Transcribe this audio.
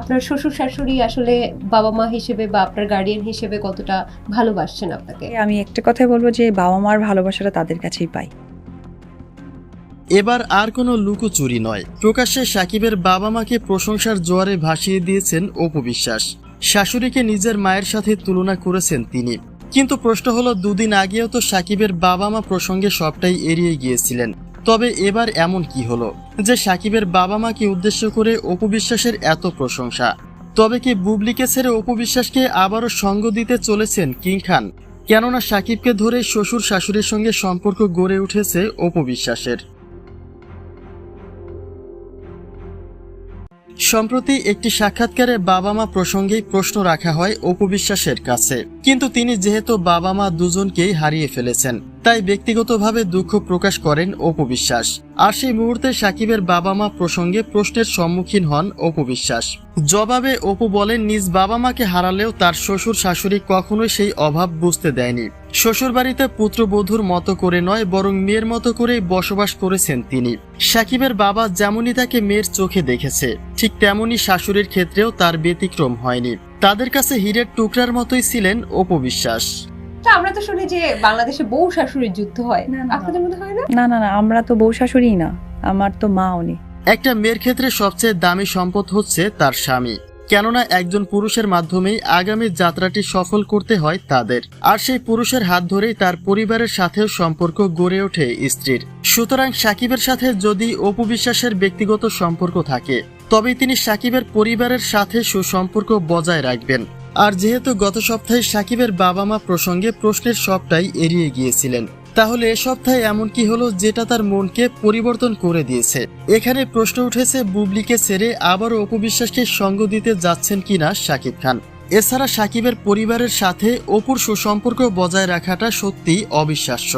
আপনার শ্বশুর শাশুড়ি আসলে বাবা মা হিসেবে বা আপনার গার্ডিয়ান হিসেবে কতটা ভালোবাসছেন আপনাকে? আমি একটা কথাই বলব যে বাবা মার ভালোবাসাটা তাদের কাছেই পাই। এবার আর কোনো লুকোচুরি নয়। প্রকাশ্যে সাকিবের বাবা মাকে প্রশংসার জোয়ারে ভাসিয়ে দিয়েছেন অপু বিশ্বাস। শাশুড়িকে নিজের মায়ের সাথে তুলনা করেছেন তিনি। কিন্তু প্রশ্ন হলো দুদিন আগেও তো সাকিবের বাবা মা প্রসঙ্গে সবটাই এড়িয়ে গিয়েছিলেন। তবে এবার এমন কি হলো? যে সাকিবের বাবা মাকে উদ্দেশ্য করে অপু বিশ্বাসের এত প্রশংসা। তবে কি বুবলিকে ছেড়ে অপু বিশ্বাসকে আবারও সঙ্গ দিতে চলেছেন কিং খান? কেননা সাকিবকে ধরে শ্বশুর শাশুড়ির সঙ্গে সম্পর্ক গড়ে উঠেছে অপু বিশ্বাসের। সম্প্রতি একটি সাক্ষাৎকারে বাবা মা প্রসঙ্গেই প্রশ্ন রাখা হয় অপু বিশ্বাসের কাছে। কিন্তু তিনি যেহেতু বাবা মা দুজনকেই হারিয়ে ফেলেছেন, তাই ব্যক্তিগতভাবে দুঃখ প্রকাশ করেন অপু বিশ্বাস। আর সেই মুহূর্তে সাকিবের বাবা মা প্রসঙ্গে প্রশ্নের সম্মুখীন হন অপু বিশ্বাস। জবাবে অপু বলেন, নিজ বাবা মাকে হারালেও তার শ্বশুর শাশুড়ি কখনোই সেই অভাব বুঝতে দেয়নি। শ্বশুরবাড়িতে পুত্রবধূর মতো করে নয় বরং মেয়ের মতো করেই বসবাস করেছেন তিনি। সাকিবের বাবা যেমনই তাকে মেয়ের চোখে দেখেছে ঠিক তেমনই শাশুড়ির ক্ষেত্রেও তার ব্যতিক্রম হয়নি। তাদের কাছে হীরের টুকরার মতোই ছিলেন অপবিশ্বাস আমরা তো শুনি যে বাংলাদেশে বউ শাশুড়ির যুদ্ধ হয়। না, না। আপনাদের মধ্যে হয় না? না না না আমরা তো বউ শাশুড়ি না আমার তো মা উনি। একটা মেয়ের ক্ষেত্রে সবচেয়ে দামি সম্পদ হচ্ছে তার স্বামী। কেননা একজন পুরুষের মাধ্যমেই আগামী যাত্রাটি সফল করতে হয় তাদের। আর সেই পুরুষের হাত ধরেই তার পরিবারের সাথেও সম্পর্ক গড়ে ওঠে স্ত্রীর। সুতরাং সাকিবের সাথে যদি অপু বিশ্বাসের ব্যক্তিগত সম্পর্ক থাকে, তবেই তিনি সাকিবের পরিবারের সাথে সুসম্পর্ক বজায় রাখবেন। আর যেহেতু গত সপ্তাহে সাকিবের বাবা মা প্রসঙ্গে প্রশ্নের সবটাই এড়িয়ে গিয়েছিলেন। তাহলে এ সপ্তাহে এমন কি হলো যেটা তার মনকে পরিবর্তন করে দিয়েছে? এখানে প্রশ্ন উঠেছে, বুবলিকে ছেড়ে আবারও অপবিশ্বাসকে সঙ্গ দিতে যাচ্ছেন কিনা শাকিব খান। এছাড়া সাকিবের পরিবারের সাথে অপুর সুসম্পর্ক বজায় রাখাটা সত্যি অবিশ্বাস্য।